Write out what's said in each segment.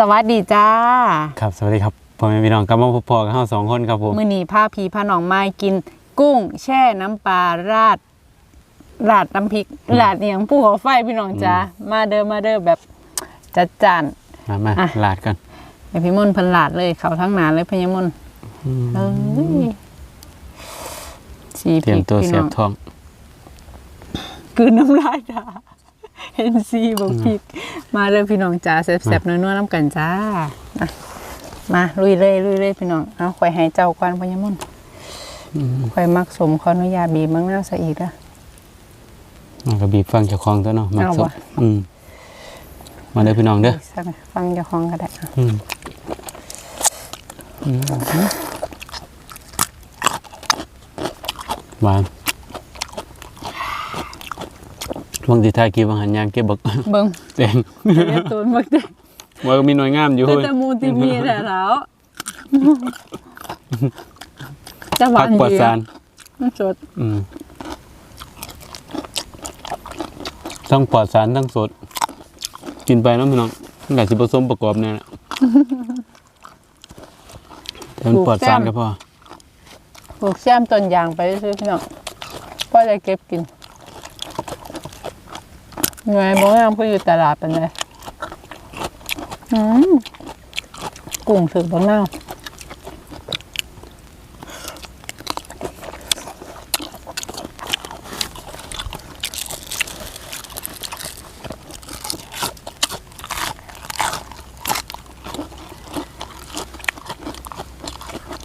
สวัสดีจ้า ครับสวัสดีครับพ่อแม่พี่น้องกลับมาพบพอกับเราสองคนครับผมมือหนีผ้าพีผ้าหนองไม้กิน กุ้งแช่น้ำปลาราด ราดน้ำพริกราดเนียงผู้หัวไฟพี่น้องจ้ามาเด้อมาเด้อแบบจัดจานมามาอะลาดกันไอพี่มนต์เพันลาดเลยเขาทั้งหนาเลยพญมนต์เอ้ยสีเตรียมตัวพี่เสียน้บองท้องกลืนน้ำลายจ้า เห็นซีบอกพริก มาเลยพี่น้องจ้าแซ่บๆนัวๆน้ำกันจ้า มามาลุยเลยลุยเลยพี่น้องเอาข่อยให้เจ้าควันพญมนต์ข่อยมักสมขออนุญาตบีบมังนาวใส่อีกนะมันก็บีบฟังเจ้าของตัวเนาะมักเอาสวะดอืมมาเด้อพี่น้องเด้อสักหน่อยฟังเจ้าของก็ได้อะอืมอืมหวาน บางทีทายกีบางหันยางเก็บบักเบิ่งแดงเรียกตัวมักได้ว่าก็มีหน่วยงามอยู่เป็นเฮ้ยแต่มูที่มีแต่แล้วจะหวาพักนปลอดดีสารมันสดอืมทั้งปลอดสารทั้งสด กินไปเนาะพี่น้องมันก็สิผสมประกอบเนี่ยแหละแต่มันปลอดสารก็พอปลูกแซมต้นยางไปซื้อพี่น้องก็ได้เก็บกิน หน่วยบ่งามเพื่อยู่ตลาดเป็นไงอืมกุ้งสึกบ่เน่า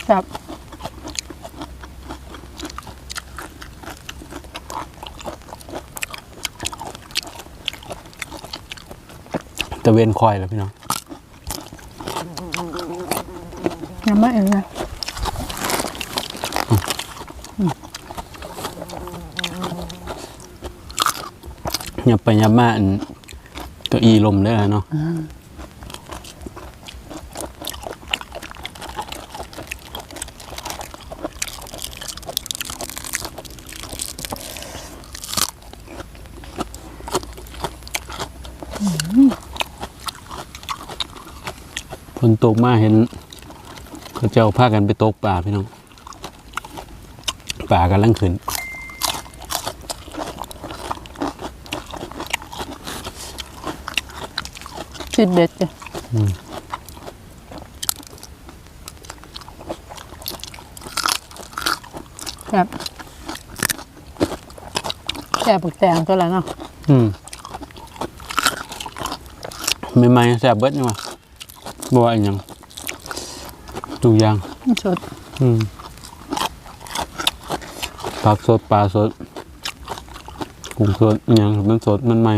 ครับ ตะเวนคอยแล้วพี่น้องยังไม่เองนะยับไปยับมาอันเก็อีลมได้แล้วเนาะ ฝนตกมาเห็นเขาเจ้าพากันไปตกป่าพี่น้องป่ากันลังขึ้นสิบเด็ดจ้ะครับแก่ปึกแตงตัวละเนาะอืมไม่ไม่ๆแซ่บเบิดยังวะ บัวาอันหยังทุกอย่างมันสดอืมผักสดปลาสดกุ้งสดอหย่างมันสดมันใหม่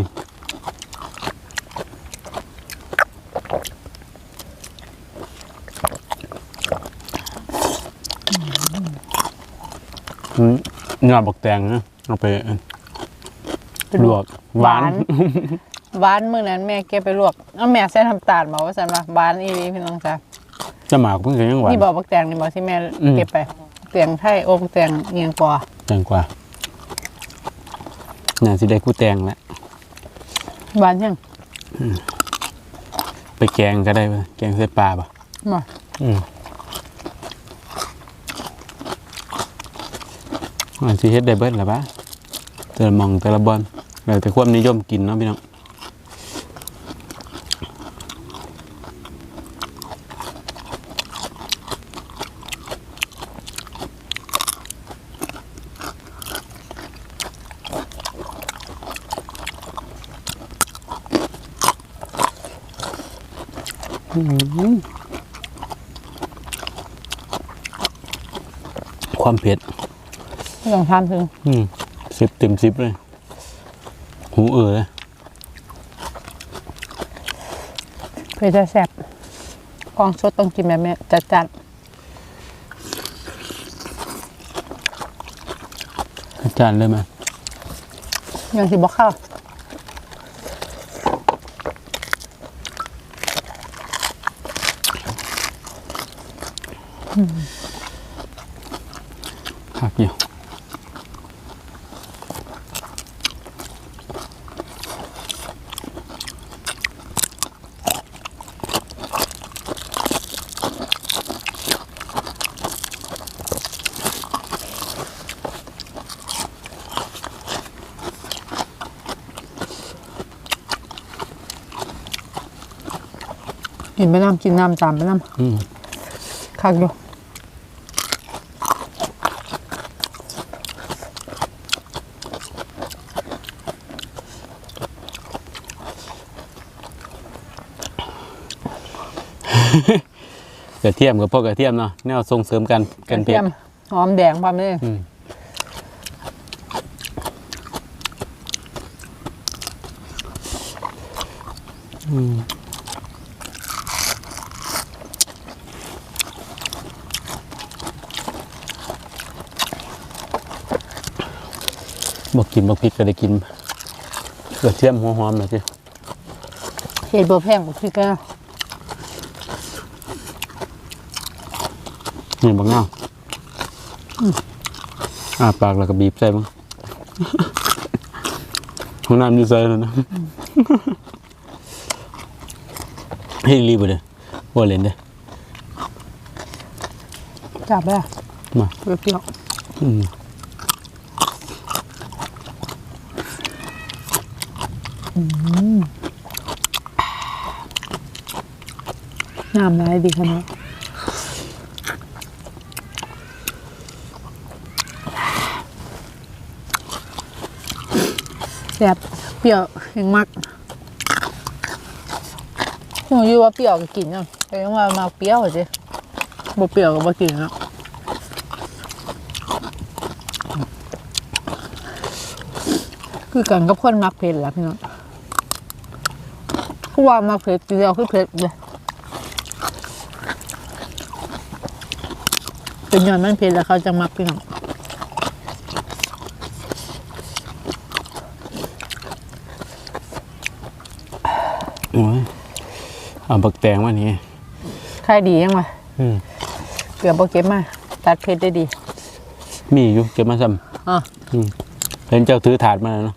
อืมยอดบักแตงนะเอาไปลวกหวาน หวานมื้อนั้นแม่เก็บไปลวกเอาแม่ใส่น้ำตาลบอกว่าซั่นว่าหวานอีหลีพี่น้องจ้ะจะหมากเพิ่งจะยังหวาน นี่บอกบักแตงนี่บอกที่แม่อืม เก็บไปเตียงไทยโอ้บักแตงเอียงกว่าแตงกว่าน่าสิได้กู้แตงแล้วหวานยังไปแกงก็ได้เว้ยแกงเส้นปลาป่ะมาอืมอันที่เฮ็ดได้เบิดล่ะปะแต่ละหมองแต่ละบอลแล้วแต่ความนิยมกินเนาะพี่น้อง ความเผ็ดลองทานถึงอืมสิบเต็มสิบเลย หูเออเลยเพื่อจะแซ่บกองสดต้องกินแบบแม่จัดจัดอาจารย์เลยไหมๆยังสิบอกข้าว หักเหี่ยวกินไปน้ำกินน้ำจามไปน้ำคักอยู่ กระเทียมกับพวกกระเทียมเนาะแนวส่งเสริมกันกันเผ็เทีดยมหอมแดงพร้อมเลยอืมอืมบอกกินบอกพริกก็ได้กินกระเทียมหัวหอมหน่อยสิเห็ดบัวแพงบักพริกก็ นี่บังเงาอ้าปากแล้วก็บีบใส่มั้งห้องน้ำอยู่ใส่แล้วนะเฮ้ยรีบไปเลยว่าเล่นเด้อจับไปอะมาเปรี้ยวอืมๆน้ำลายดีขนาด ซ่บเปรี้ยวยังมักหนูอยู่ว่าเปรี้ยวก็กินเนาะแต่ยังว่ามาเปรี้ยวอะสิบ่เปรี้ยวก็บ่กินเนาะคือกันกับคนมักเผ็ดแหละพี่น้องผู้ว่ามักเผ็ดเดียวคือเผ็ดเลยเป็นย้อนมันเผ็ดแล้วเขาจะมักพี่น้อง โอ้ย เอาบักแตงมานี่ขายดียังวะอืมเกือบบ่เก็บมา ตัดเผ็ดได้ดี มีอยู่เก็บมาซ้อะำอืมเห็นเจ้าถือถาดมาแล้วเนาะ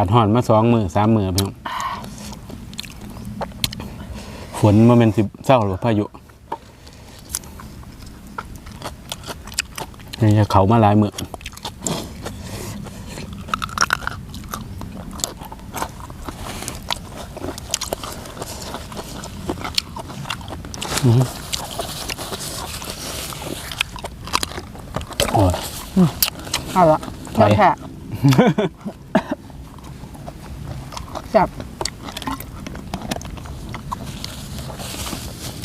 ากาศห่อนมาสองมือสามมือพี่น้องฝนมาเป็นสิบเศร้าหรือพายุนี่จะเขามาหลายมืออื้อหือโอ้ยเอาละไปยอดแท้ จับ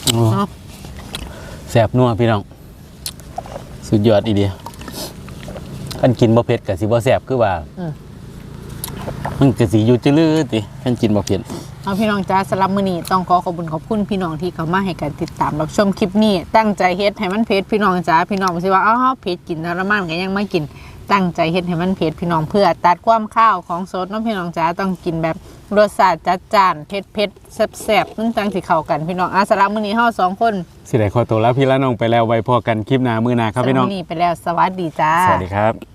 โอ้เนาะแสบนัวพี่น้อง สุดยอดอีเดียขันกินบ่เผ็ดกับสิบ่แสบคือว่าอืมมันก็สิอยู่จื้อๆติขันกินบ่เผ็ด เอาพี่น้องจ้าสำหรับมื้อนี้ต้องขอขอบคุณขอบคุณพี่น้องที่เข้ามาให้การติดตามรับชมคลิปนี้ ตั้งใจเฮ็ดให้มันเผ็ดพี่น้องจ้าพี่น้องบ่สิว่าอ้าวเผ็ดกินทรมานก็ยังไม่กิน ตั้งใจเฮ็ดให้มันเผ็ดพี่น้องเพื่อ ตัดความข้าวของสดเน้องพี่น้องจ้าต้องกินแบบรสชาติจัดจ้านเผ็ดเผ็ดๆแซ่บๆนั่นจังสิเข้ากันพี่น้องอะสำหรับมื้อนี้เฮาสองคนสิได้ขอตัวลาพี่ละน้องไปแล้วไว้พอกันคลิปหน้ามื้อหน้าครับพี่น้องสำหมื้อนี้ไปแล้วสวัสดีจ้าสวัสดีครับ